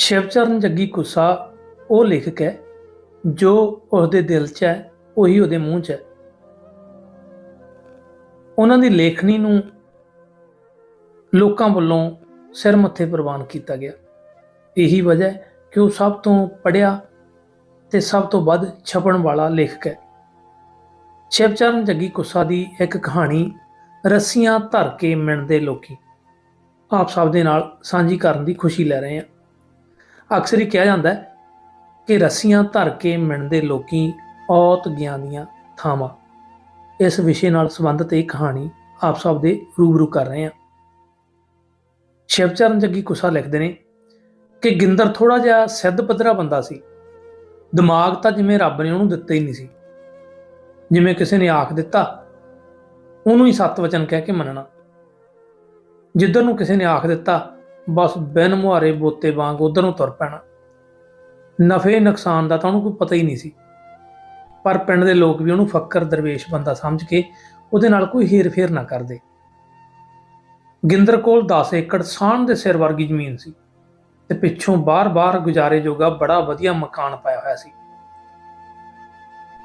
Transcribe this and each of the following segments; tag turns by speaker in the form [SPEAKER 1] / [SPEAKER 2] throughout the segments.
[SPEAKER 1] ਸ਼ਿਵਚਰਨ ਜੱਗੀ ਕੁੱਸਾ ਉਹ ਲੇਖਕ ਹੈ ਜੋ ਉਸਦੇ ਦਿਲ 'ਚ ਹੈ, ਉਹੀ ਉਹਦੇ ਮੂੰਹ 'ਚ ਹੈ। ਉਹਨਾਂ ਦੀ ਲੇਖਣੀ ਨੂੰ ਲੋਕਾਂ ਵੱਲੋਂ ਸਿਰ ਮੱਥੇ ਪ੍ਰਵਾਨ ਕੀਤਾ ਗਿਆ। ਇਹੀ ਵਜ੍ਹਾ ਹੈ ਕਿ ਉਹ ਸਭ ਤੋਂ ਪੜ੍ਹਿਆ ਤੇ ਸਭ ਤੋਂ ਵੱਧ ਛਪਣ ਵਾਲਾ ਲੇਖਕ ਹੈ। ਸ਼ਿਵਚਰਨ ਜੱਗੀ ਕੁੱਸਾ ਦੀ ਇੱਕ ਕਹਾਣੀ ਰੱਸੀਆਂ ਧਰ ਕੇ ਮਿਣਦੇ ਲੋਕੀ। ਆਪ ਸਭ ਦੇ ਨਾਲ ਸਾਂਝੀ ਕਰਨ ਦੀ ਖੁਸ਼ੀ ਲੈ ਰਹੇ ਹਾਂ। ਅਕਸਰ ਹੀ ਕਿਹਾ ਜਾਂਦਾ ਹੈ ਕਿ ਰੱਸੀਆਂ ਧਰ ਕੇ ਮਿਣਦੇ ਲੋਕੀ ਔਤ ਗਿਆਨ ਦੀਆਂ ਥਾਵਾਂ। ਇਸ ਵਿਸ਼ੇ ਨਾਲ ਸੰਬੰਧਿਤ ਇਹ ਕਹਾਣੀ ਆਪ ਸਭ ਦੇ ਰੂਬਰੂ ਕਰ ਰਹੇ ਹਾਂ। ਸ਼ਿਵਚਰਨ ਜੱਗੀ ਕੁਸਾ ਲਿਖਦੇ ਨੇ ਕਿ ਗਿੰਦਰ ਥੋੜਾ ਜਿਹਾ ਸਿੱਧ ਪੱਧਰਾ ਬੰਦਾ ਸੀ। ਦਿਮਾਗ ਤਾਂ ਜਿਵੇਂ ਰੱਬ ਨੇ ਉਹਨੂੰ ਦਿੱਤਾ ਹੀ ਨਹੀਂ ਸੀ। ਜਿਵੇਂ ਕਿਸੇ ਨੇ ਆਖ ਦਿੱਤਾ, ਉਹਨੂੰ ਹੀ ਸੱਤ ਵਚਨ ਕਹਿ ਕੇ ਮੰਨਣਾ। ਜਿੱਧਰ ਨੂੰ ਕਿਸੇ ਨੇ ਆਖ ਦਿੱਤਾ ਬਸ ਬਿਨ ਮੁਹਾਰੇ ਬੋਤੇ ਵਾਂਗ ਉਧਰ ਨੂੰ ਤੁਰ ਪੈਣਾ। ਨਫੇ ਨੁਕਸਾਨ ਦਾ ਤਾਂ ਉਹਨੂੰ ਕੋਈ ਪਤਾ ਹੀ ਨਹੀਂ ਸੀ। ਪਰ ਪਿੰਡ ਦੇ ਲੋਕ ਵੀ ਉਹਨੂੰ ਫੱਕਰ ਦਰਵੇਸ਼ ਬੰਦਾ ਸਮਝ ਕੇ ਉਹਦੇ ਨਾਲ ਕੋਈ ਹੇਰ-ਫੇਰ ਨਾ ਕਰਦੇ। ਗਿੰਦਰ ਕੋਲ 10 ਏਕੜ ਸਾਣ ਦੇ ਸਿਰ ਵਰਗੀ ਜ਼ਮੀਨ ਸੀ ਤੇ ਪਿੱਛੋਂ ਬਾਰ-ਬਾਰ ਗੁਜ਼ਾਰੇ ਜੋਗਾ ਬੜਾ ਵਧੀਆ ਮਕਾਨ ਪਾਇਆ ਹੋਇਆ ਸੀ।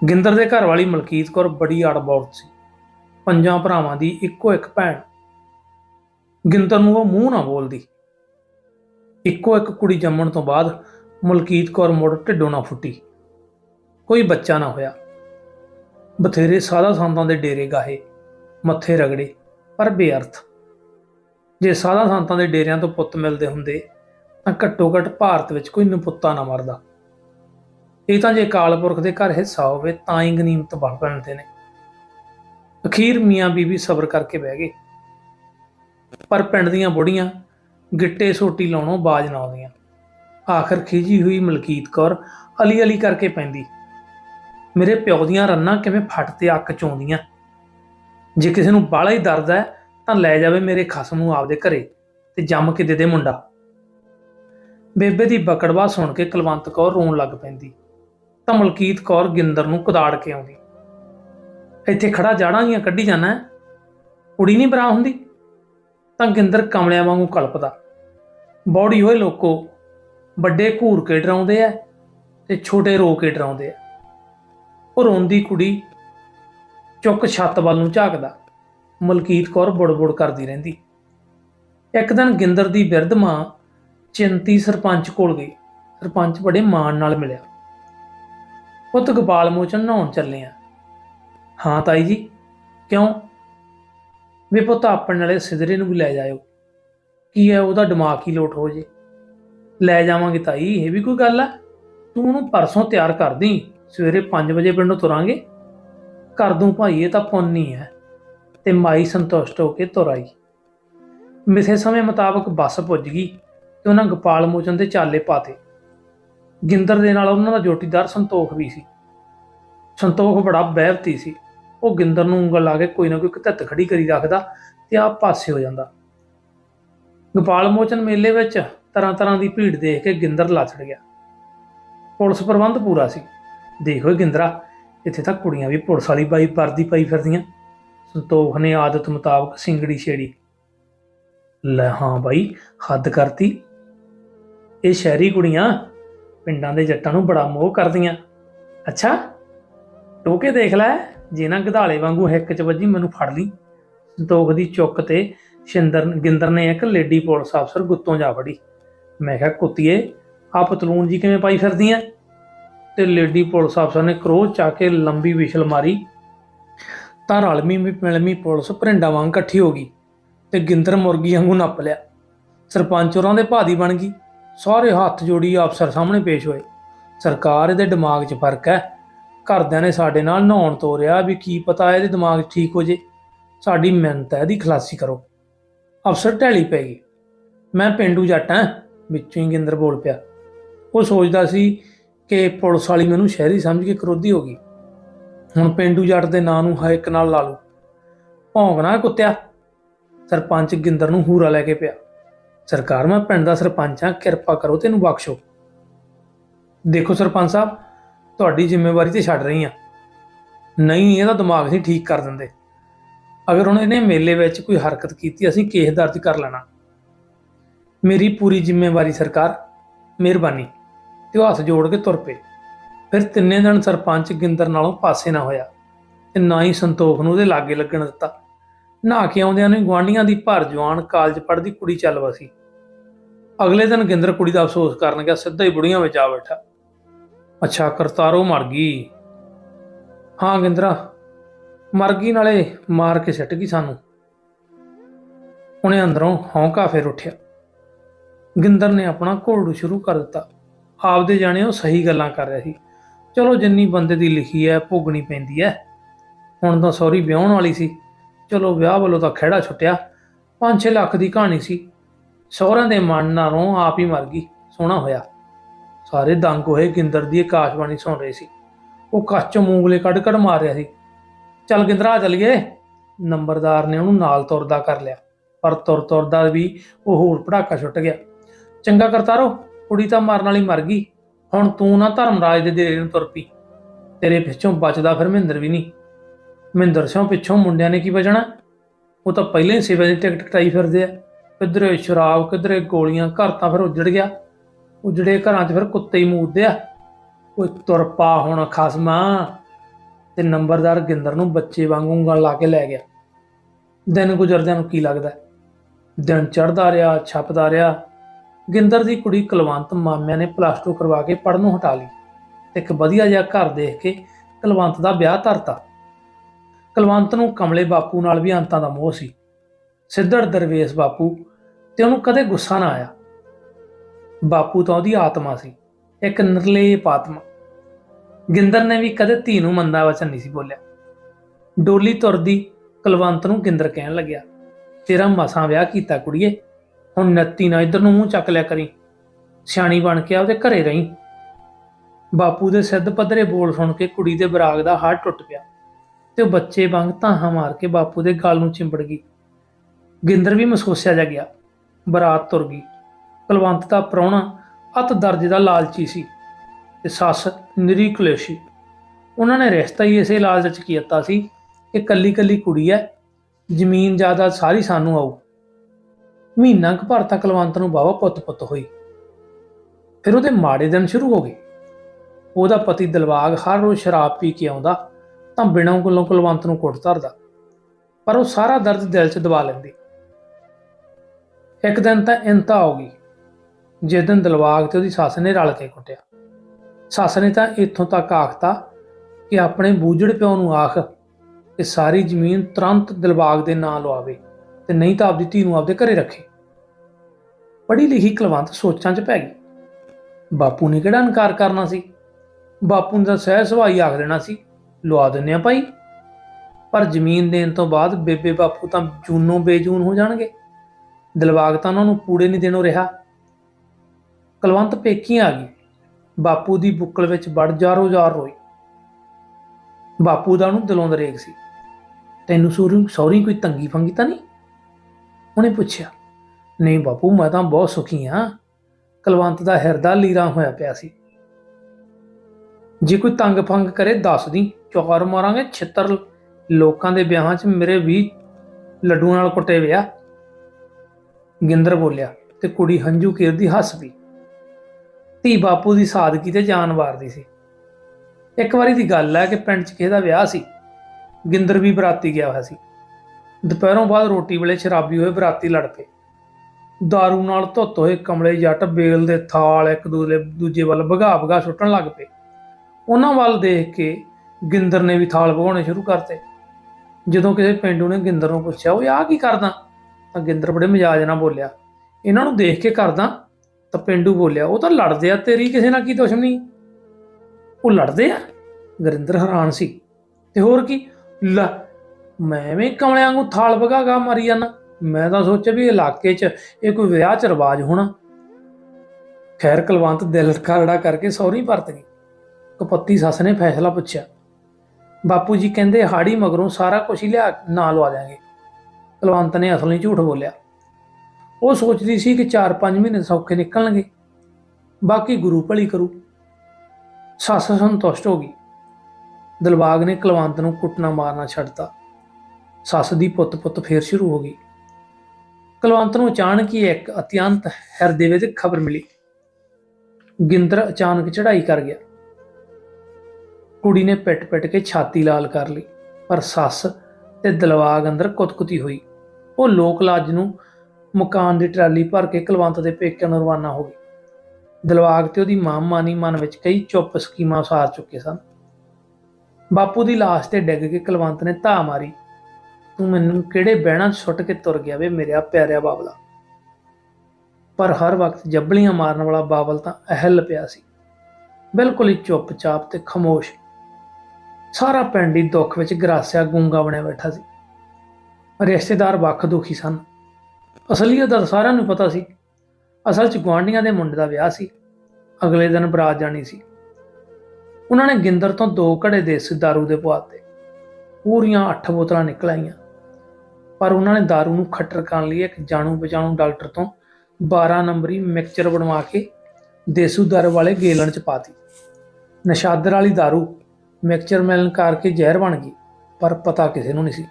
[SPEAKER 1] ਗਿੰਦਰ ਦੇ ਘਰ ਵਾਲੀ ਮਲਕੀਤ ਕੌਰ ਬੜੀ ਅੜਬੌਲਤ ਸੀ। ਪੰਜਾਂ ਭਰਾਵਾਂ ਦੀ ਇੱਕੋ ਇੱਕ ਭੈਣ। ਗਿੰਦਰ ਨੂੰ ਉਹ ਮੂੰਹ ਨਾ ਬੋਲਦੀ। ਇੱਕੋ ਇੱਕ ਕੁੜੀ ਜੰਮਣ ਤੋਂ ਬਾਅਦ ਮਲਕੀਤ ਕੌਰ ਮੁੜ ਢਿੱਡੋਂ ਨਾ ਫੁੱਟੀ। ਕੋਈ ਬੱਚਾ ਨਾ ਹੋਇਆ। ਬਥੇਰੇ ਸਾਧਾ ਸੰਤਾਂ ਦੇ ਡੇਰੇ ਗਾਹੇ, ਮੱਥੇ ਰਗੜੇ, ਪਰ ਬੇਅਰਥ। ਜੇ ਸਾਧਾ ਸੰਤਾਂ ਦੇ ਡੇਰਿਆਂ ਤੋਂ ਪੁੱਤ ਮਿਲਦੇ ਹੁੰਦੇ, ਤਾਂ ਘੱਟੋ ਘੱਟ ਭਾਰਤ ਵਿੱਚ ਕੋਈ ਨਪੁੱਤਾ ਨਾ ਮਰਦਾ। ਇਹ ਤਾਂ ਜੇ ਅਕਾਲ ਪੁਰਖ ਦੇ ਘਰ ਹਿੱਸਾ ਹੋਵੇ, ਤਾਂ ਹੀ ਗਨੀਮਤ ਬਣ ਪੈਂਦੇ ਨੇ। ਅਖੀਰ ਮੀਆਂ ਬੀਬੀ ਸਬਰ ਕਰਕੇ ਬਹਿ ਗਏ। ਪਰ ਪਿੰਡ ਦੀਆਂ ਬੁੜੀਆਂ ਗਿੱਟੇ ਸੋਟੀ ਲਾਉਣੋਂ ਬਾਜ ਨਾ ਆਉਂਦੀਆਂ। ਆਖਰ ਖਿਜੀ ਹੋਈ ਮਲਕੀਤ ਕੌਰ ਅਲੀ ਅਲੀ ਕਰਕੇ ਪੈਂਦੀ। ਮੇਰੇ ਪਿਓ ਦੀਆਂ ਰੰਨਾਂ ਕਿਵੇਂ ਫੱਟ ਤੇ ਅੱਕ ਚੋਂਦੀਆਂ। ਜੇ ਕਿਸੇ ਨੂੰ ਬਾਲਾ ਹੀ ਦਰਦ ਹੈ, ਤਾਂ ਲੈ ਜਾਵੇ ਮੇਰੇ ਖਸਮ ਨੂੰ ਆਪਦੇ ਘਰੇ ਤੇ ਜੰਮ ਕੇ ਦੇ ਦੇ ਮੁੰਡਾ। ਬੇਬੇ ਦੀ ਬਕੜਵਾ ਸੁਣ ਕੇ ਕੁਲਵੰਤ ਕੌਰ ਰੋਣ ਲੱਗ ਪੈਂਦੀ। ਤਾਂ ਮਲਕੀਤ ਕੌਰ ਗਿੰਦਰ ਨੂੰ ਕਦਾੜ ਕੇ ਆਉਂਦੀ। ਇੱਥੇ ਖੜਾ ਜਾੜਾਂ ਹੀ ਕੱਢੀ ਜਾਣਾ ਕੁੜੀ ਨਹੀਂ ਬਰਾ ਹੁੰਦੀ? ਤਾਂ ਗਿੰਦਰ ਕਮਲਿਆਂ ਵਾਂਗੂ ਕਲਪਦਾ। ਬੌੜੀ ਹੋਏ ਲੋਕੋ, ਵੱਡੇ ਘੂਰ ਕੇ ਡਰਾਉਂਦੇ ਆ ਤੇ ਛੋਟੇ ਰੋ ਕੇ ਡਰਾਉਂਦੇ ਆ ਉਹ ਰੋਂਦੀ ਕੁੜੀ ਚੁੱਕ ਛੱਤ ਵੱਲ ਨੂੰ ਝਾਕਦਾ, ਮਲਕੀਤ ਕੌਰ ਬੁੜਬੁੜ ਕਰਦੀ ਰਹਿੰਦੀ। ਇੱਕ ਦਿਨ ਗਿੰਦਰ ਦੀ ਬਿਰਧ ਮਾਂ ਚਿੰਤੀ ਸਰਪੰਚ ਕੋਲ ਗਈ, ਸਰਪੰਚ ਬੜੇ ਮਾਣ ਨਾਲ ਮਿਲਿਆ। ਪੁੱਤ ਗੋਪਾਲ ਮੋਚਨ ਨਹਾਉਣ ਚੱਲੇ ਆ। ਹਾਂ ਤਾਈ ਜੀ, ਕਿਉਂ? ਵੇ ਪੁੱਤ, ਆਪਣੇ ਨਾਲੇ ਸਿਧਰੇ ਨੂੰ ਵੀ ਲੈ ਜਾਇਓ। ਕੀ ਹੈ, ਉਹਦਾ ਦਿਮਾਗ ਹੀ ਲੋਟ ਹੋ ਜੇ। ਲੈ ਜਾਵਾਂਗੇ ਤਾਈ, ਇਹ ਵੀ ਕੋਈ ਗੱਲ ਆ? ਤੂੰ ਉਹਨੂੰ ਪਰਸੋਂ ਤਿਆਰ ਕਰ ਦੀ ਸਵੇਰੇ 5 ਵਜੇ ਪਿੰਡੋਂ ਤੁਰਾਂਗੇ। ਕਰ ਦੂੰ ਭਾਈ, ਇਹ ਤਾਂ ਪੁੰਨ ਹੀ ਹੈ। ਤੇ ਮਾਈ ਸੰਤੁਸ਼ਟ ਹੋ ਕੇ ਤੁਰ ਆਈ। ਮਿਥੇ ਸਮੇਂ ਮੁਤਾਬਕ ਬੱਸ ਪੁੱਜ ਗਈ ਤੇ ਉਹਨਾਂ ਗੋਪਾਲ ਮੋਚਨ ਦੇ ਚਾਲੇ ਪਾਤੇ। ਗਿੰਦਰ ਦੇ ਨਾਲ ਉਹਨਾਂ ਦਾ ਜੋਟੀਦਾਰ ਸੰਤੋਖ ਵੀ ਸੀ। ਸੰਤੋਖ ਬੜਾ ਬਹਿਵਤੀ ਸੀ। ਉਹ ਗਿੰਦਰ ਨੂੰ ਉਂਗਲ ਲਾ ਕੇ ਕੋਈ ਨਾ ਕੋਈ ਧੱਤ ਖੜੀ ਕਰੀ ਰੱਖਦਾ ਤੇ ਆਪ ਪਾਸੇ ਹੋ ਜਾਂਦਾ। ਗੋਪਾਲ ਮੋਚਨ ਮੇਲੇ ਵਿੱਚ ਤਰ੍ਹਾਂ ਤਰ੍ਹਾਂ ਦੀ ਭੀੜ ਦੇਖ ਕੇ ਗਿੰਦਰ ਲੱਥੜ ਗਿਆ। ਪੁਲਿਸ ਪ੍ਰਬੰਧ ਪੂਰਾ ਸੀ। ਦੇਖੋ ਗਿੰਦਰਾ, ਇੱਥੇ ਤਾਂ ਕੁੜੀਆਂ ਵੀ ਪੁਲਿਸ ਵਾਲੀ ਬਾਈ ਵਰਦੀ ਪਾਈ ਫਿਰਦੀਆਂ। ਸੰਤੋਖ ਨੇ ਆਦਤ ਮੁਤਾਬਕ ਸਿੰਗੜੀ ਛੇੜੀ। ਲੈ ਹਾਂ ਬਾਈ, ਹੱਦ ਕਰਤੀ। ਇਹ ਸ਼ਹਿਰੀ ਕੁੜੀਆਂ ਪਿੰਡਾਂ ਦੇ ਜੱਟਾਂ ਨੂੰ ਬੜਾ ਮੋਹ ਕਰਦੀਆਂ। ਅੱਛਾ, ਟੋਕੇ ਦੇਖ ਲੈ, ਜੇ ਨਾ ਗਧਾਲੇ ਵਾਂਗੂ ਹਿੱਕ ਚ ਵੱਜੀ, ਮੈਨੂੰ ਫੜ ਲਈ। ਸੰਤੋਖ ਦੀ ਚੁੱਕ ਤੇ ਸ਼ਿੰਦਰ ਗਿੰਦਰ ਨੇ ਇੱਕ ਲੇਡੀ ਪੁਲਿਸ ਅਫਸਰ ਗੁੱਤੋਂ ਜਾ ਫੜੀ। ਮੈਂ ਕਿਹਾ, ਕੁੱਤੀਏ ਆ ਪਤਲੂਨ ਜੀ ਕਿਵੇਂ ਪਾਈ ਫਿਰਦੀ ਫਿਰਦੀਆਂ ਤੇ ਲੇਡੀ ਪੁਲਿਸ ਅਫਸਰ ਨੇ ਕਰੋਹ ਚਾ ਕੇ ਲੰਬੀ ਵਿਸ਼ਲ ਮਾਰੀ। ਤਾਂ ਰਲਮੀ ਮਿਲਮੀ ਪੁਲਿਸ ਭਰਿੰਡਾ ਵਾਂਗ ਇਕੱਠੀ ਹੋ ਗਈ ਤੇ ਗਿੰਦਰ ਮੁਰਗੀ ਵਾਂਗੂ ਨੱਪ ਲਿਆ। ਸਰਪੰਚ ਹੋਰਾਂ ਦੇ ਭਾਦੀ ਬਣ ਗਈ। ਸਾਰੇ ਹੱਥ ਜੋੜੀ ਅਫਸਰ ਸਾਹਮਣੇ ਪੇਸ਼ ਹੋਏ। ਸਰਕਾਰ, ਇਹਦੇ ਦਿਮਾਗ 'ਚ ਫ਼ਰਕ ਹੈ ਘਰਦਿਆਂ ਨੇ ਸਾਡੇ ਨਾਲ ਨਹਾਉਣ ਤੋਰਿਆ ਵੀ ਕੀ ਪਤਾ ਇਹਦੇ ਦਿਮਾਗ ਠੀਕ ਹੋ ਜੇ। ਸਾਡੀ ਮਿਹਨਤ ਹੈ ਇਹਦੀ ਖਲਾਸੀ ਕਰੋ। ਅਫਸਰ ਢੈਲੀ ਪੈ ਗਈ। ਮੈਂ ਪਿੰਡੂ ਜੱਟ ਹਾਂ, ਵਿੱਚੋਂ ਹੀ ਗਿੰਦਰ ਬੋਲ ਪਿਆ। ਉਹ ਸੋਚਦਾ ਸੀ ਕਿ ਪੁਲਿਸ ਵਾਲੀ ਮੈਨੂੰ ਸ਼ਹਿਰੀ ਸਮਝ ਕੇ ਕਰੋਧੀ ਹੋ ਗਈ। ਹੁਣ ਪਿੰਡੂ ਜੱਟ ਦੇ ਨਾਂ ਨੂੰ ਹਾਇਕ ਨਾਲ ਲਾ ਲਓ। ਭੌਂਕਣਾ ਕੁੱਤਿਆ। ਸਰਪੰਚ ਗਿੰਦਰ ਨੂੰ ਹੂਰਾ ਲੈ ਕੇ ਪਿਆ। ਸਰਕਾਰ, ਮੈਂ ਪਿੰਡ ਦਾ ਸਰਪੰਚ ਹਾਂ, ਕਿਰਪਾ ਕਰੋ ਤੈਨੂੰ ਬਖਸ਼ੋ। ਦੇਖੋ ਸਰਪੰਚ ਸਾਹਿਬ, ਤੁਹਾਡੀ ਜ਼ਿੰਮੇਵਾਰੀ ਤੇ ਛੱਡ ਰਹੀ ਹਾਂ। ਨਹੀਂ, ਇਹਦਾ ਦਿਮਾਗ ਨਹੀਂ ਠੀਕ ਕਰ ਦਿੰਦੇ। ਅਗਰ ਹੁਣ ਇਹਨੇ ਮੇਲੇ ਵਿੱਚ ਕੋਈ ਹਰਕਤ ਕੀਤੀ, ਅਸੀਂ ਕੇਸ ਦਰਜ ਕਰ ਲੈਣਾ। ਮੇਰੀ ਪੂਰੀ ਜ਼ਿੰਮੇਵਾਰੀ ਸਰਕਾਰ, ਮਿਹਰਬਾਨੀ, ਤੇ ਉਹ ਹੱਥ ਜੋੜ ਕੇ ਤੁਰ ਪਏ। ਫਿਰ ਤਿੰਨੇ ਦਿਨ ਸਰਪੰਚ ਗਿੰਦਰ ਨਾਲੋਂ ਪਾਸੇ ਨਾ ਹੋਇਆ ਤੇ ਨਾ ਹੀ ਸੰਤੋਖ ਨੂੰ ਉਹਦੇ ਲਾਗੇ ਲੱਗਣ ਦਿੱਤਾ। ਨਹਾ ਕੇ ਆਉਂਦਿਆਂ ਨੂੰ ਗਵਾਂਡੀਆਂ ਦੀ ਭਰ ਜਵਾਨ ਕਾਲਜ ਪੜ੍ਹਦੀ ਕੁੜੀ ਚੱਲ ਵਸੀ। ਅਗਲੇ ਦਿਨ ਗਿੰਦਰ ਕੁੜੀ ਦਾ ਅਫਸੋਸ ਕਰਨ ਗਿਆ, ਸਿੱਧਾ ਹੀ ਬੁੜੀਆਂ ਵਿੱਚ ਆ ਬੈਠਾ। ਅੱਛਾ, ਕਰਤਾਰੋ ਮਰ ਗਈ। ਹਾਂ ਗਿੰਦਰਾ ਮਰ ਗਈ ਨਾਲੇ ਮਾਰ ਕੇ ਸਿੱਟ ਗਈ ਸਾਨੂੰ। ਉਹਨੇ ਅੰਦਰੋਂ ਹੌਂਕਾ ਫੇਰ ਉੱਠਿਆ। ਗਿੰਦਰ ਨੇ ਆਪਣਾ ਘੋੜੂ ਸ਼ੁਰੂ ਕਰ ਦਿੱਤਾ। ਆਪਦੇ ਜਾਣੇ ਉਹ ਸਹੀ ਗੱਲਾਂ ਕਰ ਰਿਹਾ ਸੀ। ਚਲੋ ਜਿੰਨੀ ਬੰਦੇ ਦੀ ਲਿਖੀ ਹੈ ਭੋਗਣੀ ਪੈਂਦੀ ਹੈ ਹੁਣ ਤਾਂ ਸੌਰੀ ਵਿਆਹਣ ਵਾਲੀ ਸੀ। ਚਲੋ ਵਿਆਹ ਵੱਲੋਂ ਤਾਂ ਖਿਹੜਾ ਛੁੱਟਿਆ। 5-6 ਲੱਖ ਦੀ ਕਹਾਣੀ ਸੀ। ਸਹੁਰਿਆਂ ਦੇ ਮਨ ਨਾਲੋਂ ਆਪ ਹੀ ਮਰ ਗਈ। ਸੋਹਣਾ ਹੋਇਆ। ਸਾਰੇ ਦੰਗ ਹੋਏ ਗਿੰਦਰ ਦੀ, ਆਕਾਸ਼ਵਾਣੀ ਸੁਣ ਰਹੇ ਸੀ। ਉਹ ਕੱਚ ਚੋਂ ਮੂੰਗਲੇ ਕੱਢ ਕੱਢ ਮਾਰ ਰਿਹਾ ਸੀ। ਚੱਲ ਗਿੰਦਰਾ ਚੱਲੀਏ। ਨੰਬਰਦਾਰ ਨੇ ਉਹਨੂੰ ਨਾਲ ਤੁਰਦਾ ਕਰ ਲਿਆ, ਪਰ ਤੁਰ ਤੁਰਦਾ ਵੀ ਉਹ ਹੋਰ ਪੜਾਕਾ ਛੁੱਟ ਗਿਆ। ਚੰਗਾ ਕਰਤਾਰੋ, ਕੁੜੀ ਤਾਂ ਮਰਨ ਵਾਲੀ ਮਰ ਗਈ। ਹੁਣ ਤੂੰ ਨਾ ਧਰਮਰਾਜ ਦੇ ਡੇਰੇ ਨੂੰ ਤੁਰ ਪਈ। ਤੇਰੇ ਪਿੱਛੋਂ ਬਚਦਾ ਫਿਰ ਮਹਿੰਦਰ ਵੀ ਨਹੀਂ। ਮਹਿੰਦਰ ਸਿੰਘ ਪਿੱਛੋਂ ਮੁੰਡਿਆਂ ਨੇ ਕੀ ਬਚਣਾ ਉਹ ਤਾਂ ਪਹਿਲਾਂ ਹੀ ਸੇਵਾ ਦੀ ਟਿਕਟ ਕਟਾਈ ਫਿਰਦੇ ਆ। ਕਿਧਰੇ ਸ਼ਰਾਬ, ਕਿਧਰੇ ਗੋਲੀਆਂ, ਘਰ ਤਾਂ ਫਿਰ ਉੱਜੜ ਗਿਆ। ਉਜੜੇ ਘਰਾਂ 'ਚ ਫਿਰ ਕੁੱਤੇ ਹੀ ਮੂਦਦੇ ਆ। ਕੋਈ ਤੁਰ ਪਾ ਹੁਣ ਖਸਮਾ। ਤੇ ਨੰਬਰਦਾਰ ਗਿੰਦਰ ਨੂੰ ਬੱਚੇ ਵਾਂਗੂ ਉਂਗਲ ਲਾ ਕੇ ਲੈ ਗਿਆ। ਦਿਨ ਗੁਜ਼ਰਦਿਆਂ ਨੂੰ ਕੀ ਲੱਗਦਾ ਦਿਨ ਚੜਦਾ ਰਿਹਾ, ਛਪਦਾ ਰਿਹਾ। ਗਿੰਦਰ ਦੀ ਕੁੜੀ ਕੁਲਵੰਤ ਮਾਮਿਆਂ ਨੇ ਪਲੱਸ 2 ਕਰਵਾ ਕੇ ਪੜ੍ਹਨ ਨੂੰ ਹਟਾ ਲਈ। ਤੇ ਇੱਕ ਵਧੀਆ ਜਿਹਾ ਘਰ ਦੇਖ ਕੇ ਕੁਲਵੰਤ ਦਾ ਵਿਆਹ ਧਰਤਾ। ਕੁਲਵੰਤ ਨੂੰ ਕਮਲੇ ਬਾਪੂ ਨਾਲ ਵੀ ਅੰਤਾਂ ਦਾ ਮੋਹ ਸੀ। ਸਿੱਧੜ ਦਰਵੇਸ਼ ਬਾਪੂ ਤੇ ਉਹਨੂੰ ਕਦੇ ਗੁੱਸਾ ਨਾ ਆਇਆ। ਬਾਪੂ ਤਾਂ ਉਹਦੀ ਆਤਮਾ ਸੀ, ਇੱਕ ਨਿਰਲੇਪ ਆਤਮਾ। ਗਿੰਦਰ ਨੇ ਵੀ ਕਦੇ ਧੀ ਨੂੰ ਮੰਦਾ ਵਚਨ ਨਹੀਂ ਸੀ ਬੋਲਿਆ। ਡੋਲੀ ਤੁਰਦੀ ਕੁਲਵੰਤ ਨੂੰ ਗਿੰਦਰ ਕਹਿਣ ਲੱਗਿਆ, ਤੇਰਾ ਮਸਾਂ ਵਿਆਹ ਕੀਤਾ ਕੁੜੀਏ, ਹੁਣ ਨੱਤੀ ਨਾ ਇਧਰ ਨੂੰ ਮੂੰਹ ਚੱਕ ਲਿਆ ਕਰੀ। ਸਿਆਣੀ ਬਣ ਕੇ ਆ ਉਹਦੇ ਘਰੇ ਰਹੀ। ਬਾਪੂ ਦੇ ਸਿੱਧ ਪੱਧਰੇ ਬੋਲ ਸੁਣ ਕੇ ਕੁੜੀ ਦੇ ਬਰਾਗ ਦਾ ਹਾਰ ਟੁੱਟ ਪਿਆ ਤੇ ਉਹ ਬੱਚੇ ਵਾਂਗ ਧਾਹਾਂ ਮਾਰ ਕੇ ਬਾਪੂ ਦੇ ਗਲ ਨੂੰ ਚਿੰਬੜ ਗਈ। ਗਿੰਦਰ ਵੀ ਮਸੋਸਿਆ ਜਾ ਗਿਆ। ਬਰਾਤ ਤੁਰ ਗਈ। ਕੁਲਵੰਤ ਦਾ ਪ੍ਰਾਹੁਣਾ ਅਤ ਦਰਜੇ ਦਾ ਲਾਲਚੀ ਸੀ। ਤੇ ਸੱਸ ਨਿਰੀ ਕਲੇਸ਼ੀ। ਉਹਨਾਂ ਨੇ ਰਿਸ਼ਤਾ ਹੀ ਇਸੇ ਲਾਲਚ ਵਿੱਚ ਕੀਤਾ ਸੀ ਕਿ ਕੱਲੀ ਕੱਲੀ ਕੁੜੀ ਹੈ, ਜ਼ਮੀਨ ਜਾਇਦਾਦ ਸਾਰੀ ਸਾਨੂੰ ਆਊ। ਮਹੀਨਾ ਕੁ ਭਰ ਤੱਕ ਕੁਲਵੰਤ ਨੂੰ ਬਾਵਾ ਪੁੱਤ ਪੁੱਤ ਹੋਈ। ਫਿਰ ਉਹਦੇ ਮਾੜੇ ਦਿਨ ਸ਼ੁਰੂ ਹੋ ਗਏ। ਉਹਦਾ ਪਤੀ ਦਿਲਵਾਗ ਹਰ ਰੋਜ਼ ਸ਼ਰਾਬ ਪੀ ਕੇ ਆਉਂਦਾ, ਤਾਂ ਬਿਨਾਂ ਕੋਲੋਂ ਕੁਲਵੰਤ ਨੂੰ ਕੁੱਟ ਧਰਦਾ। ਪਰ ਉਹ ਸਾਰਾ ਦਰਦ ਦਿਲ 'ਚ ਦਬਾ ਲੈਂਦੀ। ਇੱਕ ਦਿਨ ਤਾਂ ਇੰਤਾ ਹੋ ਗਈ। ਜਿਸ ਦਿਨ ਦਿਲਵਾਗ ਤੇ ਉਹਦੀ ਸੱਸ ਨੇ ਰਲ ਕੇ ਕੁੱਟਿਆ। ਸੱਸ ਨੇ ਤਾਂ ਇੱਥੋਂ ਤੱਕ ਆਖਤਾ ਕਿ ਆਪਣੇ ਬੂਝੜ ਪਿਓ ਨੂੰ ਆਖ ਕਿ ਸਾਰੀ ਜ਼ਮੀਨ ਤੁਰੰਤ ਦਿਲਬਾਗ ਦੇ ਨਾਂ ਲਵਾਵੇ ਤੇ ਨਹੀਂ ਤਾਂ ਆਪਦੀ ਧੀ ਨੂੰ ਆਪਦੇ ਘਰੇ ਰੱਖੇ। ਪੜ੍ਹੀ ਲਿਖੀ ਕੁਲਵੰਤ ਸੋਚਾਂ 'ਚ ਪੈ ਗਈ। ਬਾਪੂ ਨੇ ਕਿਹੜਾ ਇਨਕਾਰ ਕਰਨਾ ਸੀ? ਬਾਪੂ ਨੇ ਤਾਂ ਸਹਿ ਸਵਾਈ ਆਖ ਦੇਣਾ ਸੀ, ਲਵਾ ਦਿੰਨੇ ਆ ਭਾਈ। ਪਰ ਜ਼ਮੀਨ ਦੇਣ ਤੋਂ ਬਾਅਦ ਬੇਬੇ ਬਾਪੂ ਤਾਂ ਜੂਨੋਂ ਬੇਜੂਨ ਹੋ ਜਾਣਗੇ। ਦਿਲਬਾਗ ਤਾਂ ਉਹਨਾਂ ਨੂੰ ਪੂੜੇ ਨਹੀਂ ਦੇਣੋਂ ਰਿਹਾ। ਕੁਲਵੰਤ ਪੇਕੀ ਆ ਗਈ। ਬਾਪੂ ਦੀ ਬੁੱਕਲ ਵਿੱਚ ਵੜ ਜਾਰੋ ਜਾਰ ਰੋਈ। ਬਾਪੂ ਦਾ ਉਹਨੂੰ ਦਿਲੋਂ ਦਰੇਕ ਸੀ। ਤੈਨੂੰ ਸੌਰੀ ਸੌਰੀ ਕੋਈ ਤੰਗੀ ਫੰਗੀ ਤਾਂ ਨਹੀਂ? ਉਹਨੇ ਪੁੱਛਿਆ, ਨਹੀਂ ਬਾਪੂ, ਮੈਂ ਤਾਂ ਬਹੁਤ ਸੁਖੀ ਹਾਂ। ਕੁਲਵੰਤ ਦਾ ਹਿਰਦਾ ਲੀਰਾ ਹੋਇਆ ਪਿਆ ਸੀ। ਜੇ ਕੋਈ ਤੰਗ ਫੰਗ ਕਰੇ, ਦੱਸ ਦੀ। ਚੌਰ ਮਾਰਾਂਗੇ, ਛਿੱਤਰ ਲੋਕਾਂ ਦੇ ਵਿਆਹਾਂ 'ਚ ਮੇਰੇ ਵੀ ਲੱਡੂ ਨਾਲ ਕੁੱਟੇ ਵਿਆ ਗਿੰਦਰ ਬੋਲਿਆ, ਤੇ ਕੁੜੀ ਹੰਝੂ ਕਿਰਦੀ ਹੱਸ ਪਈ। ਧੀ ਬਾਪੂ ਦੀ ਸਾਦਗੀ ਤੇ ਜਾਨ ਵਾਰਦੀ ਸੀ। ਇੱਕ ਵਾਰੀ ਦੀ ਗੱਲ ਹੈ ਕਿ ਪਿੰਡ 'ਚ ਕਿਸੇ ਦਾ ਵਿਆਹ ਸੀ। ਗਿੰਦਰ ਵੀ ਬਰਾਤੀ ਗਿਆ ਹੋਇਆ ਸੀ। ਦੁਪਹਿਰੋਂ ਬਾਅਦ ਰੋਟੀ ਵੇਲੇ ਸ਼ਰਾਬੀ ਹੋਏ ਬਰਾਤੀ ਲੜ ਪਏ। दारू ਨਾਲ ਧੁੱਤ ਹੋਏ ਕਮਲੇ ਜੱਟ ਬੇਲ ਦੇ ਥਾਲ ਇੱਕ ਦੂਜੇ ਦੂਜੇ ਵੱਲ ਭਗਾ ਭਗਾ ਸੁੱਟਣ ਲੱਗ ਪਏ। ਉਹਨਾਂ ਵੱਲ ਦੇਖ ਕੇ ਗਿੰਦਰ ਨੇ ਵੀ ਥਾਲ ਭਗਾਉਣੇ ਸ਼ੁਰੂ ਕਰਤੇ। ਜਦੋਂ ਕਿਸੇ ਪਿੰਡੂ ਨੇ ਗਿੰਦਰ ਨੂੰ ਪੁੱਛਿਆ ਉਹ ਆਹ ਕੀ ਕਰਦਾ? ਤਾਂ ਗਿੰਦਰ ਬੜੇ ਮਜਾਜ ਨਾਲ ਬੋਲਿਆ, ਇਹਨਾਂ ਨੂੰ ਦੇਖ ਕੇ ਕਰਦਾ ਤਾਂ ਪਿੰਡੂ ਬੋਲਿਆ, ਉਹ ਤਾਂ ਲੜਦੇ ਆ, ਤੇਰੀ ਕਿਸੇ ਨਾਲ ਕੀ ਦੁਸ਼ਮਣੀ? ਉਹ ਲੜਦੇ ਆ? ਗਰਿੰਦਰ ਹੈਰਾਨ ਸੀ। ਤੇ ਹੋਰ ਕੀ? ਲੈ, ਮੈਂ ਵੀ ਕਮਲਿਆਂ ਨੂੰ ਥਾਲ ਵਗਾਗਾ ਮਾਰੀ ਜਾਣਾ ਮੈਂ ਤਾਂ ਸੋਚਿਆ ਵੀ ਇਲਾਕੇ 'ਚ ਇਹ ਕੋਈ ਵਿਆਹ 'ਚ ਰਿਵਾਜ ਹੋਣਾ। ਖੈਰ, ਕੁਲਵੰਤ ਦਿਲ ਕਰੜਾ ਕਰਕੇ ਸੌਰੀ ਪਰਤ ਗਈ। ਕਪੱਤੀ ਸੱਸ ਨੇ ਫੈਸਲਾ ਪੁੱਛਿਆ, ਬਾਪੂ ਜੀ ਕਹਿੰਦੇ ਹਾੜੀ ਮਗਰੋਂ ਸਾਰਾ ਕੁਝ ਹੀ ਲਿਆ ਨਾ ਲਵਾ ਦਿਆਂਗੇ। ਕੁਲਵੰਤ ਨੇ ਅਸਲ ਅਸਲੀ ਝੂਠ ਬੋਲਿਆ ਉਹ ਸੋਚਦੀ ਸੀ ਕਿ 4-5 ਮਹੀਨੇ ਸੌਖੇ ਨਿਕਲਣਗੇ। ਬਾਕੀ ਗੁਰੂ ਭਲੀ ਕਰੂ। ਸੱਸ ਸੰਤੁਸ਼ਟ ਹੋ ਗਈ। ਦਿਲਬਾਗ ਨੇ ਕੁਲਵੰਤ ਨੂੰ ਕੁੱਟਣਾ ਮਾਰਨਾ ਛੱਡਤਾ। ਸੱਸ ਦੀ ਪੁੱਤ-ਪੁੱਤ ਫੇਰ ਸ਼ੁਰੂ ਹੋ ਗਈ। ਕੁਲਵੰਤ ਨੂੰ ਅਚਾਨਕ ਹੀ ਇੱਕ ਅਤਿਅੰਤ ਹਿਰਦੇ ਵਿੱਚ ਖਬਰ ਮਿਲੀ। ਗਿੰਦਰ ਅਚਾਨਕ ਚੜ੍ਹਾਈ ਕਰ ਗਿਆ। ਕੁੜੀ ਨੇ ਪਿੱਟ-ਪਿੱਟ ਕੇ ਛਾਤੀ ਲਾਲ ਕਰ ਲਈ। ਪਰ ਸੱਸ ਤੇ ਦਿਲਵਾਗ ਅੰਦਰ ਕੁੱਤਕੁਤੀ ਹੋਈ। ਉਹ ਲੋਕ ਲਾਜ ਨੂੰ ਮਕਾਨ ਦੀ ਟਰਾਲੀ ਭਰ ਕੇ ਕੁਲਵੰਤ ਦੇ ਪੇਕਿਆਂ ਨੂੰ ਰਵਾਨਾ ਹੋ ਗਈ। ਦਿਲਵਾਗ ਤੇ ਉਹਦੀ ਮਾਂ ਮਾਨੀ ਮਨ ਵਿੱਚ ਕਈ ਚੁੱਪ ਸਕੀਮਾਂ ਉਸਾਰ ਚੁੱਕੇ ਸਨ। ਬਾਪੂ ਦੀ ਲਾਸ਼ ਤੇ ਡਿੱਗ ਕੇ ਕੁਲਵੰਤ ਨੇ ਧਾ ਮਾਰੀ। ਤੂੰ ਮੈਨੂੰ ਕਿਹੜੇ ਬਹਿਣਾ ਛੁੱਟ ਕੇ ਤੁਰ ਗਿਆ ਵੇ ਮੇਰਾ ਪਿਆਰਿਆ ਬਾਬਲਾ? ਪਰ ਹਰ ਵਕਤ ਜੱਬਲੀਆਂ ਮਾਰਨ ਵਾਲਾ ਬਾਬਲ ਤਾਂ ਅਹਿਲ ਪਿਆ ਸੀ। ਬਿਲਕੁਲ ਹੀ ਚੁੱਪਚਾਪ ਤੇ ਖਮੋਸ਼। ਸਾਰਾ ਪਿੰਡ ਹੀ ਦੁੱਖ ਵਿੱਚ ਗਰਾਸਿਆ ਗੂੰਗਾ ਬਣਿਆ ਬੈਠਾ ਸੀ। ਰਿਸ਼ਤੇਦਾਰ ਵੱਖ ਦੁਖੀ ਸਨ। ਅਸਲੀਅਤ ਦਾ ਸਾਰਿਆਂ ਨੂੰ ਪਤਾ ਸੀ। ਅਸਲ 'ਚ ਗੁਆਂਢੀਆਂ ਦੇ ਮੁੰਡੇ ਦਾ ਵਿਆਹ ਸੀ। ਅਗਲੇ ਦਿਨ ਬਰਾਤ ਜਾਣੀ ਸੀ। ਉਹਨਾਂ ਨੇ ਗਿੰਦਰ ਤੋਂ ਦੋ ਘੜੇ ਦੇਸੀ ਦਾਰੂ ਦੇ ਪਵਾਤੇ ਪੂਰੀਆਂ 8 ਬੋਤਲਾਂ ਨਿਕਲ ਆਈਆਂ ਪਰ ਉਹਨਾਂ ਨੇ ਦਾਰੂ ਨੂੰ ਖੱਟਰ ਕਰਨ ਲਈ ਇੱਕ ਜਾਣੂ ਪਛਾਣੂ ਡਾਕਟਰ ਤੋਂ 12 ਨੰਬਰੀ ਮਿਕਸਚਰ ਬਣਵਾ ਕੇ ਦੇਸੂ ਦਰ ਵਾਲੇ ਗੇਲਣ 'ਚ ਪਾਤੀ ਨਸ਼ਾਦਰ ਵਾਲੀ ਦਾਰੂ ਮਿਕਸਚਰ ਮਿਲਣ ਕਰਕੇ ਜ਼ਹਿਰ ਬਣ ਗਈ, ਪਰ ਪਤਾ ਕਿਸੇ ਨੂੰ ਨਹੀਂ ਸੀ।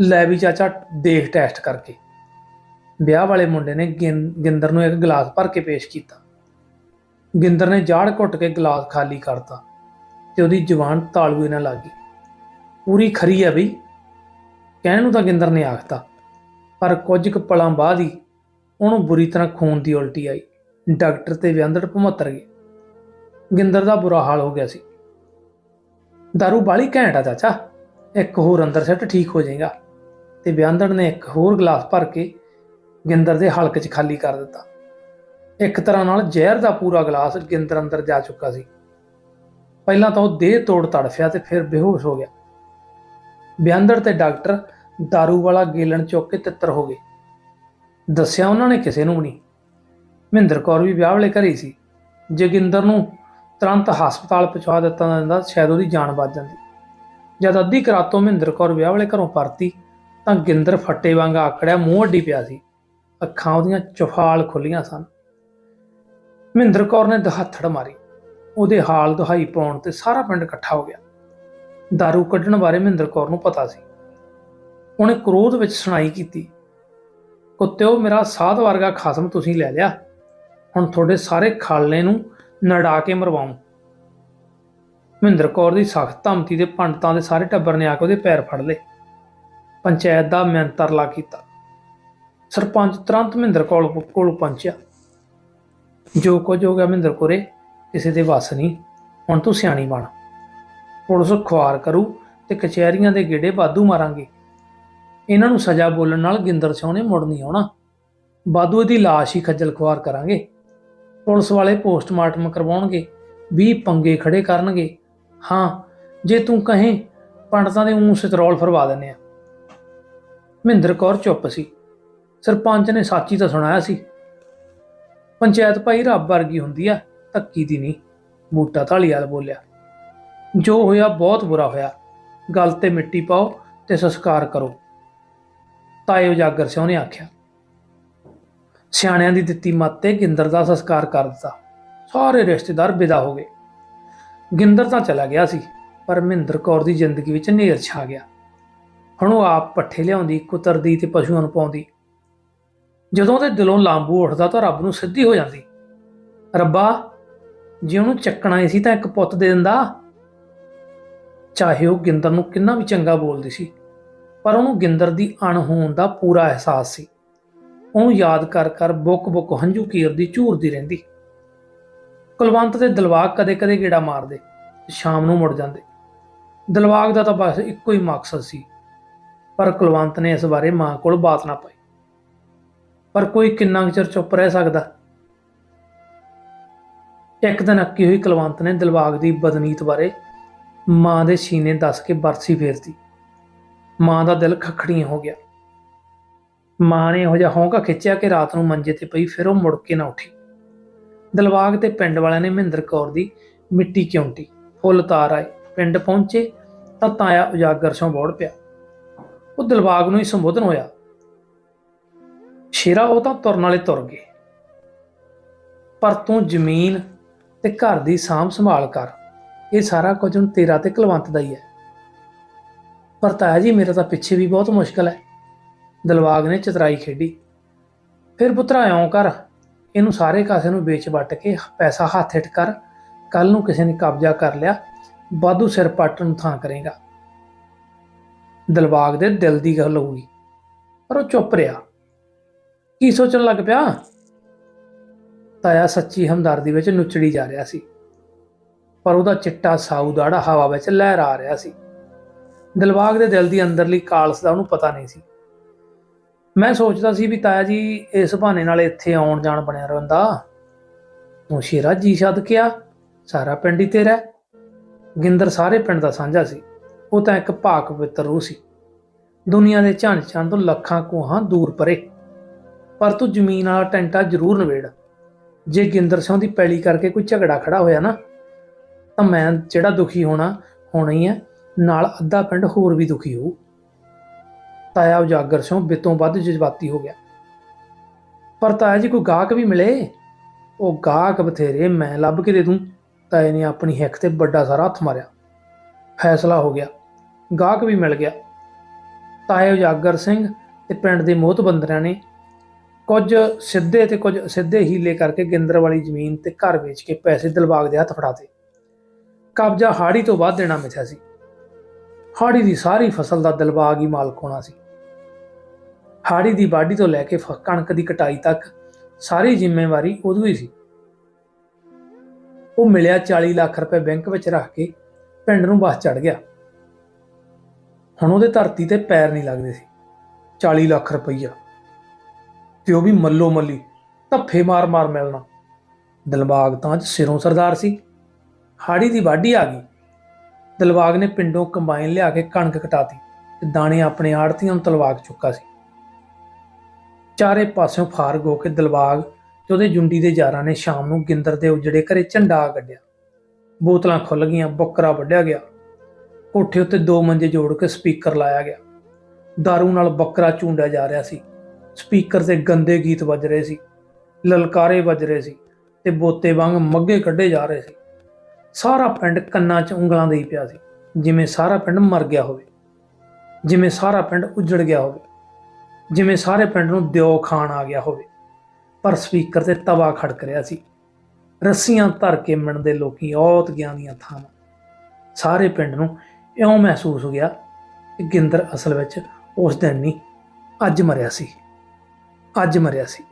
[SPEAKER 1] ਲੈ ਵੀ ਚਾਚਾ, ਦੇਖ ਟੈਸਟ ਕਰਕੇ। ਵਿਆਹ ਵਾਲੇ ਮੁੰਡੇ ਨੇ ਗਿੰ- ਗਿੰਦਰ ਨੂੰ ਇੱਕ ਗਲਾਸ ਭਰ ਕੇ ਪੇਸ਼ ਕੀਤਾ। ਗਿੰਦਰ ਨੇ ਜਾੜ ਘੁੱਟ ਕੇ ਗਲਾਸ ਖਾਲੀ ਕਰਤਾ ਤੇ ਉਹਦੀ ਜ਼ੁਬਾਨ ਤਾਲੂਏ ਨਾਲ ਲੱਗ ਪੂਰੀ ਖਰੀ ਹੈ ਬਈ। ਕਹਿਣ ਨੂੰ ਤਾਂ ਗਿੰਦਰ ਨੇ ਆਖਤਾ, ਪਰ ਕੁਝ ਕੁ ਪਲਾਂ ਬਾਅਦ ਹੀ ਉਹਨੂੰ ਬੁਰੀ ਤਰ੍ਹਾਂ ਖੂਨ ਦੀ ਉਲਟੀ ਆਈ। ਡਾਕਟਰ ਤੇ ਵਿਅੰਦੜ ਭਮੱਤਰ ਗਏ। ਗਿੰਦਰ ਦਾ ਬੁਰਾ ਹਾਲ ਹੋ ਗਿਆ ਸੀ। ਦਾਰੂ ਬਾਲੀ ਘੈਂਟ ਆ ਚਾਚਾ। ਇੱਕ ਹੋਰ ਅੰਦਰ ਸੈੱਟ ਠੀਕ ਹੋ ਜਾਏਗਾ। ਤੇ ਵਿਅੰਦੜ ਨੇ ਇੱਕ ਹੋਰ ਗਲਾਸ ਭਰ ਕੇ ਗਿੰਦਰ ਦੇ ਹਲਕ 'ਚ ਖਾਲੀ ਕਰ ਦਿੱਤਾ। ਇੱਕ ਤਰ੍ਹਾਂ ਨਾਲ ਜ਼ਹਿਰ ਦਾ ਪੂਰਾ ਗਲਾਸ ਗਿੰਦਰ ਅੰਦਰ ਜਾ ਚੁੱਕਾ ਸੀ। ਪਹਿਲਾਂ ਤਾਂ ਉਹ ਦੇਹ ਤੋੜ ਤੜਫਿਆ ਤੇ ਫਿਰ ਬੇਹੋਸ਼ ਹੋ ਗਿਆ। ਵਿਅੰਦੜ ਤੇ ਡਾਕਟਰ दारू ਵਾਲਾ ਗੇਲਣ ਚੁੱਕ ਕੇ ਤਿੱਤਰ ਹੋ ਗਏ। ਦੱਸਿਆ ਉਹਨਾਂ ਨੇ ਕਿਸੇ ਨੂੰ ਵੀ ਨਹੀਂ। ਮਹਿੰਦਰ ਕੌਰ ਵੀ ਵਿਆਹ ਵਾਲੇ ਘਰੇ ਹੀ ਸੀ। ਜੋਗਿੰਦਰ ਨੂੰ ਤੁਰੰਤ ਹਸਪਤਾਲ ਪਹੁੰਚਾ ਦਿੱਤਾ ਜਾਂਦਾ, ਸ਼ਾਇਦ ਉਹਦੀ ਜਾਨ ਬਚ ਜਾਂਦੀ। ਜਦ ਅੱਧੀ ਕਰਾਤੋਂ ਮਹਿੰਦਰ ਕੌਰ ਵਿਆਹ ਵਾਲੇ ਘਰੋਂ ਪਰਤੀ, ਤਾਂ ਗਿੰਦਰ ਫੱਟੇ ਵਾਂਗ ਆਕੜਿਆ ਮੂੰਹ ਅੱਡੀ ਪਿਆ ਸੀ। ਅੱਖਾਂ ਉਹਦੀਆਂ ਚੁਫਾਲ ਖੁੱਲੀਆਂ ਸਨ। ਮਹਿੰਦਰ ਕੌਰ ਨੇ ਦਹਾਥੜ ਮਾਰੀ। ਉਹਦੇ ਹਾਲ ਦੁਹਾਈ ਪਾਉਣ ਤੇ ਸਾਰਾ ਪਿੰਡ ਇਕੱਠਾ ਹੋ ਗਿਆ। दारू ਕੱਢਣ ਬਾਰੇ ਮਹਿੰਦਰ ਕੌਰ ਨੂੰ ਪਤਾ ਸੀ। ਉਹਨੇ ਕ੍ਰੋਧ ਵਿੱਚ ਸੁਣਾਈ ਕੀਤੀ ਕੁੱਤਿਓ ਮੇਰਾ ਸਾਧ ਵਰਗਾ ਖਸਮ ਤੁਸੀਂ ਲੈ ਲਿਆ। ਹੁਣ ਤੁਹਾਡੇ ਸਾਰੇ ਖਾਲਨੇ ਨੂੰ ਨੜਾ ਕੇ ਮਰਵਾਉਂ। ਮਹਿੰਦਰ ਕੌਰ ਦੀ ਸਖਤ ਧਮਤੀ ਦੇ ਪੰਡਤਾਂ ਦੇ ਸਾਰੇ ਟੱਬਰ ਨੇ ਆ ਕੇ ਉਹਦੇ ਪੈਰ ਫੜ ਲਏ। ਪੰਚਾਇਤ ਦਾ ਮਿਹਨਤਰਲਾ ਕੀਤਾ। ਸਰਪੰਚ ਤੁਰੰਤ ਮਹਿੰਦਰ ਕੋਲ ਕੋਲ ਪਹੁੰਚਿਆ। ਜੋ ਕੁਝ ਹੋ ਗਿਆ ਮਹਿੰਦਰ ਕੋਰੇ ਕਿਸੇ ਦੇ ਵੱਸ ਨਹੀਂ। ਹੁਣ ਤੂੰ ਸਿਆਣੀ ਬਣ। ਪੁਲਿਸ ਖੁਆਰ ਕਰੂ ਤੇ ਕਚਹਿਰੀਆਂ ਦੇ ਗੇੜੇ ਬਾਦੂ ਮਾਰਾਂਗੇ। ਇਹਨਾਂ ਨੂੰ ਸਜ਼ਾ ਬੋਲਣ ਨਾਲ ਗਿੰਦਰ ਸਿੰਘ ਨੇ ਮੁੜ ਨਹੀਂ ਆਉਣਾ। ਬਾਦੂ ਦੀ ਲਾਸ਼ ਹੀ ਖੱਜਲ ਖੁਆਰ ਕਰਾਂਗੇ। ਪੁਲਿਸ ਵਾਲੇ ਪੋਸਟਮਾਰਟਮ ਕਰਵਾਉਣਗੇ। 20 ਪੰਗੇ ਖੜੇ ਕਰਨਗੇ। ਹਾਂ, ਜੇ ਤੂੰ ਕਹੇ, ਪੰਡਤਾਂ ਦੇ ਮੂੰਹ ਸਤਰੋਲ ਫਰਵਾ ਦਿੰਨੇ ਆ। ਮਹਿੰਦਰ ਕੌਰ ਚੁੱਪ ਸੀ। ਸਰਪੰਚ ਨੇ ਸੱਚੀ ਤਾਂ ਸੁਣਾਇਆ ਸੀ। ਪੰਚਾਇਤ ਭਾਈ ਰੱਬ ਵਰਗੀ ਹੁੰਦੀ ਆ, ਧੱਕੀ ਦੀ ਨਹੀਂ, ਬੂਟਾ ਢਾਲੀਵਾਲ ਬੋਲਿਆ। ਜੋ ਹੋਇਆ ਬਹੁਤ ਬੁਰਾ ਹੋਇਆ। ਗੱਲ ਤੇ ਮਿੱਟੀ ਪਾਓ ਤੇ ਸੰਸਕਾਰ ਕਰੋ। ਤਾਏ ਉਜਾਗਰ ਸਿੰਘ ਨੇ ਆਖਿਆ। ਸਿਆਣਿਆਂ ਦੀ ਦਿੱਤੀ ਮੱਤ ਤੇ ਗਿੰਦਰ ਦਾ ਸੰਸਕਾਰ ਕਰ ਦਿੱਤਾ। ਸਾਰੇ ਰਿਸ਼ਤੇਦਾਰ ਵਿਦਾ ਹੋ ਗਏ। ਗਿੰਦਰ ਤਾਂ ਚਲਾ ਗਿਆ ਸੀ, ਪਰ ਮਹਿੰਦਰ ਕੌਰ ਦੀ ਜ਼ਿੰਦਗੀ ਵਿੱਚ ਨੇਰ ਛਾ ਗਿਆ। ਹੁਣ ਉਹ ਆਪ ਪੱਠੇ ਲਿਆਉਂਦੀ, ਕੁਤਰਦੀ ਤੇ ਪਸ਼ੂਆਂ ਨੂੰ ਪਾਉਂਦੀ। ਜਦੋਂ ਉਹਦੇ ਦਿਲੋਂ ਲਾਂਬੂ ਉੱਠਦਾ ਤਾਂ ਰੱਬ ਨੂੰ ਸਿੱਧੀ ਹੋ ਜਾਂਦੀ। ਰੱਬਾ, ਜੇ ਉਹਨੂੰ ਚੱਕਣਾ ਹੀ ਸੀ ਤਾਂ ਇੱਕ ਪੁੱਤ ਦੇ ਦਿੰਦਾ। ਚਾਹੇ ਉਹ ਗਿੰਦਰ ਨੂੰ ਕਿੰਨਾ ਵੀ ਚੰਗਾ ਬੋਲਦੀ ਸੀ, ਪਰ ਉਹਨੂੰ ਗਿੰਦਰ ਦੀ ਅਣਹੋਂਦ ਦਾ ਪੂਰਾ ਅਹਿਸਾਸ ਸੀ। ਉਹਨੂੰ ਯਾਦ ਕਰ ਕਰ ਬੁੱਕ ਬੁੱਕ ਹੰਝੂ ਕੀਰਦੀ ਝੂਰਦੀ ਰਹਿੰਦੀ। ਕੁਲਵੰਤ ਤੇ ਦਿਲਵਾਗ ਕਦੇ-ਕਦੇ ਗੇੜਾ ਮਾਰਦੇ ਸ਼ਾਮ ਨੂੰ ਮੁੜ ਜਾਂਦੇ। ਦਿਲਵਾਗ ਦਾ ਤਾਂ ਬਸ ਇੱਕੋ ਹੀ ਮਕਸਦ ਸੀ। ਪਰ ਕੁਲਵੰਤ ਨੇ ਇਸ ਬਾਰੇ ਮਾਂ ਕੋਲ ਬਾਤ ਨਾ ਪਾਈ। ਪਰ ਕੋਈ ਕਿੰਨਾ ਕੁ ਚਿਰ ਚੁੱਪ ਰਹਿ ਸਕਦਾ? ਇੱਕ ਦਿਨ ਅੱਕੀ ਹੋਈ ਕੁਲਵੰਤ ਨੇ ਦਿਲਬਾਗ ਦੀ ਬਦਨੀਤ ਬਾਰੇ ਮਾਂ ਦੇ ਸੀਨੇ ਦੱਸ ਕੇ ਬਰਸੀ ਫੇਰਤੀ। ਮਾਂ ਦਾ ਦਿਲ ਖਖੜੀਆਂ ਹੋ ਗਿਆ। ਮਾਂ ਨੇ ਇਹੋ ਜਿਹਾ ਹੌਂਕਾ ਖਿੱਚਿਆ ਕਿ ਰਾਤ ਨੂੰ ਮੰਜੇ ਤੇ ਪਈ ਫਿਰ ਉਹ ਮੁੜ ਕੇ ਨਾ ਉੱਠੀ। ਦਿਲਬਾਗ ਤੇ ਪਿੰਡ ਵਾਲਿਆਂ ਨੇ ਮਹਿੰਦਰ ਕੌਰ ਦੀ ਮਿੱਟੀ ਕਿਉਂਟੀ ਫੁੱਲ ਤਾਰ ਆਏ, ਪਿੰਡ ਪਹੁੰਚੇ ਤਾਂ ਤਾਇਆ ਉਜਾਗਰ ਸ਼ੋਂ ਬੋੜ ਪਿਆ। ਉਹ ਦਿਲਬਾਗ ਨੂੰ ਹੀ ਸੰਬੋਧਨ ਹੋਇਆ ਸ਼ੇਰਾ ਉਹ ਤਾਂ ਤੁਰਨ ਵਾਲੇ ਤੁਰ ਗਏ। ਪਰ ਤੂੰ ਜ਼ਮੀਨ ਤੇ ਘਰ ਦੀ ਸਾਂਭ ਸੰਭਾਲ ਕਰ। ਇਹ ਸਾਰਾ ਕੁਝ ਹੁਣ ਤੇਰਾ ਤੇ ਕੁਲਵੰਤ ਦਾ ਹੀ ਹੈ। ਪਰ ਤਾਇਆ ਜੀ, ਮੇਰਾ ਤਾਂ ਪਿੱਛੇ ਵੀ ਬਹੁਤ ਮੁਸ਼ਕਲ ਹੈ। ਦਿਲਵਾਗ ਨੇ ਚਤਰਾਈ ਖੇਡੀ। ਫਿਰ ਪੁੱਤਰਾ, ਇਉਂ ਕਰ। ਇਹਨੂੰ ਸਾਰੇ ਕਾਸੇ ਨੂੰ ਵੇਚ ਵੱਟ ਕੇ ਪੈਸਾ ਹੱਥ ਹਿੱਟ ਕਰ। ਕੱਲ ਨੂੰ ਕਿਸੇ ਨੇ ਕਬਜ਼ਾ ਕਰ ਲਿਆ। ਬਾਦੂ ਸਿਰ ਪੱਟ ਨੂੰ ਥਾਂ ਕਰੇਗਾ। ਦਿਲਬਾਗ ਦੇ ਦਿਲ ਦੀ ਗੱਲ ਹੋਊਗੀ ਪਰ ਉਹ ਚੁੱਪ ਰਿਹਾ। ਕੀ ਸੋਚਣ ਲੱਗ ਪਿਆ? ਤਾਇਆ ਸੱਚੀ ਹਮਦਰਦੀ ਵਿੱਚ ਨੁੱਚੜੀ ਜਾ ਰਿਹਾ ਸੀ। ਪਰ ਉਹਦਾ ਚਿੱਟਾ ਸਾਊ ਦਾੜਾ ਹਵਾ ਵਿੱਚ ਲਹਿਰਾ ਰਿਹਾ ਸੀ। ਦਿਲਬਾਗ ਦੇ ਦਿਲ ਦੀ ਅੰਦਰਲੀ ਕਾਲਸ ਦਾ ਉਹਨੂੰ ਪਤਾ ਨਹੀਂ ਸੀ। ਮੈਂ ਸੋਚਦਾ ਸੀ ਵੀ ਤਾਇਆ ਜੀ ਇਸ ਬਹਾਨੇ ਨਾਲ ਇੱਥੇ ਆਉਣ ਜਾਣ ਬਣਿਆ ਰਹਿੰਦਾ। ਤੂੰ ਸ਼ੇਰਾ ਜੀ ਛੱਡ ਕੇ ਸਾਰਾ ਪਿੰਡ ਹੀ ਤੇਰਾ ਗਿੰਦਰ ਸਾਰੇ ਪਿੰਡ ਦਾ ਸਾਂਝਾ ਸੀ। ਉਹ ਤਾਂ ਇੱਕ ਭਾਕ ਪਵਿੱਤਰ ਰੂਹ ਸੀ। ਦੁਨੀਆ ਦੇ ਝੰਡ ਛੰਡ ਤੋਂ ਲੱਖਾਂ ਕੋਹਾਂ ਦੂਰ ਪਰੇ। ਪਰ ਤੂੰ ਜ਼ਮੀਨ ਵਾਲਾ ਟੈਂਟਾ ਜ਼ਰੂਰ ਨਵੇੜ ਜੇ ਗਿੰਦਰ ਸਿੰਘ ਦੀ ਪੈਲੀ ਕਰਕੇ ਕੋਈ ਝਗੜਾ ਖੜਾ ਹੋਇਆ ਨਾ, ਤਾਂ ਮੈਂ ਜਿਹੜਾ ਦੁਖੀ ਹੋਣਾ ਹੋਣਾ ਹੀ ਹੈ ਨਾਲ ਅੱਧਾ ਪਿੰਡ ਹੋਰ ਵੀ ਦੁਖੀ ਹੋਊ। ਤਾਇਆ ਉਜਾਗਰ ਸਿੰਘ ਬਿੱਤੋਂ ਵੱਧ ਜਜ਼ਬਾਤੀ ਹੋ ਗਿਆ। ਪਰ ਤਾਇਆ ਜੀ ਕੋਈ ਗਾਹਕ ਵੀ ਮਿਲੇ? ਉਹ ਗਾਹਕ ਬਥੇਰੇ, ਮੈਂ ਲੱਭ ਕੇ ਦੇ ਦੂੰ। ਤਾਏ ਨੇ ਆਪਣੀ ਹਿੱਕ ਤੇ ਵੱਡਾ ਸਾਰਾ ਹੱਥ ਮਾਰਿਆ। ਫੈਸਲਾ ਹੋ ਗਿਆ। ਗਾਹਕ ਵੀ ਮਿਲ ਗਿਆ। ਤਾਏ ਉਜਾਗਰ ਸਿੰਘ ਤੇ ਪਿੰਡ ਦੇ ਮੋਹਤਬੰਦਰਾਂ ਨੇ ਕੁਝ ਸਿੱਧੇ ਤੇ ਕੁਝ ਸਿੱਧੇ ਹੀਲੇ ਕਰਕੇ ਗਿੰਦਰ ਵਾਲੀ ਜ਼ਮੀਨ ਤੇ ਘਰ ਵੇਚ ਕੇ ਪੈਸੇ ਦਿਲਬਾਗ ਦੇ ਹੱਥ ਫੜਾਤੇ ਕਬਜ਼ਾ ਹਾੜੀ ਤੋਂ ਬਾਅਦ ਦੇਣਾ ਮਿਥਿਆ ਸੀ। ਹਾੜੀ ਦੀ ਸਾਰੀ ਫਸਲ ਦਾ ਦਿਲਬਾਗ ਹੀ ਮਾਲਕ ਹੋਣਾ ਸੀ। ਹਾੜੀ ਦੀ ਵਾਢੀ ਤੋਂ ਲੈ ਕੇ ਫ- ਕਣਕ ਦੀ ਕਟਾਈ ਤੱਕ ਸਾਰੀ ਜ਼ਿੰਮੇਵਾਰੀ ਉਦੋਂ ਹੀ ਸੀ। ਉਹ ਮਿਲਿਆ 40 ਲੱਖ ਰੁਪਏ ਬੈਂਕ ਵਿੱਚ ਰੱਖ ਕੇ ਪਿੰਡ ਨੂੰ ਬਸ ਚੜ ਗਿਆ। ਹੁਣ ਉਹਦੇ ਧਰਤੀ ਤੇ ਪੈਰ ਨਹੀਂ ਲੱਗਦੇ ਸੀ। 40 ਲੱਖ ਰੁਪਈਆ। ਤੇ ਉਹ ਵੀ ਮੱਲੋ ਮੱਲੀ, ਧੱਫੇ ਮਾਰ ਮਾਰ ਮਿਲਣਾ। ਦਿਲਬਾਗ ਤਾਂ ਅੱਜ ਸਿਰੋਂ ਸਰਦਾਰ ਸੀ। ਹਾੜੀ ਦੀ ਵਾਢੀ ਆ ਗਈ। ਦਿਲਬਾਗ ਨੇ ਪਿੰਡੋਂ ਕੰਬਾਈਨ ਲਿਆ ਕੇ ਕਣਕ ਕਟਾਤੀ ਤੇ ਦਾਣੇ ਆਪਣੇ ਆੜਤੀਆਂ ਨੂੰ ਤਲਵਾਗ ਚੁੱਕਾ ਸੀ। ਚਾਰੇ ਪਾਸਿਓਂ ਫਾਰਗ ਹੋ ਕੇ ਦਿਲਬਾਗ ਤੇ ਉਹਦੇ ਜੁੰਡੀ ਦੇ ਯਾਰਾਂ ਨੇ ਸ਼ਾਮ ਨੂੰ ਗਿੰਦਰ ਦੇ ਉਜੜੇ ਘਰੇ ਝੰਡਾ ਕੱਢਿਆ। ਬੋਤਲਾਂ ਖੁੱਲ ਗਈਆਂ, ਬੱਕਰਾ ਵੱਢਿਆ ਗਿਆ। ਕੋਠੇ ਉੱਤੇ ਦੋ ਮੰਜੇ ਜੋੜ ਕੇ ਸਪੀਕਰ ਲਾਇਆ ਗਿਆ। दारू ਨਾਲ ਬੱਕਰਾ ਚੂੰਡਿਆ ਜਾ ਰਿਹਾ ਸੀ। ਸਪੀਕਰ ਤੇ ਗੰਦੇ ਗੀਤ ਵੱਜ ਰਹੇ ਸੀ, ਲਲਕਾਰੇ ਵੱਜ ਰਹੇ ਸੀ ਤੇ ਬੋਤੇ ਵਾਂਗ ਮੱਗੇ ਕੱਢੇ ਜਾ ਰਹੇ ਸੀ। ਸਾਰਾ ਪਿੰਡ ਕੰਨਾਂ 'ਚ ਉਂਗਲਾਂ ਦੇਈ ਪਿਆ ਸੀ, ਜਿਵੇਂ ਸਾਰਾ ਪਿੰਡ ਮਰ ਗਿਆ ਹੋਵੇ, ਜਿਵੇਂ ਸਾਰਾ ਪਿੰਡ ਉੱਜੜ ਗਿਆ ਹੋਵੇ, ਜਿਵੇਂ ਸਾਰੇ ਪਿੰਡ ਨੂੰ ਦਿਓ ਖਾਣ ਆ ਗਿਆ ਹੋਵੇ। ਪਰ ਸਪੀਕਰ ਤੇ ਤਵਾ ਖੜਕ ਰਿਹਾ ਸੀ। ਰੱਸੀਆਂ ਧਰ ਕੇ ਮਿਣਦੇ ਲੋਕੀ ਔਤ ਗਿਆ ਦੀਆਂ ਥਾਵਾਂ। ਸਾਰੇ ਪਿੰਡ ਨੂੰ ਇਉਂ ਮਹਿਸੂਸ ਹੋ ਗਿਆ ਕਿ ਗਿੰਦਰ ਅਸਲ ਵਿੱਚ ਉਸ ਦਿਨ ਨਹੀਂ, ਅੱਜ ਮਰਿਆ ਸੀ। ਅੱਜ ਮਰਿਆ ਸੀ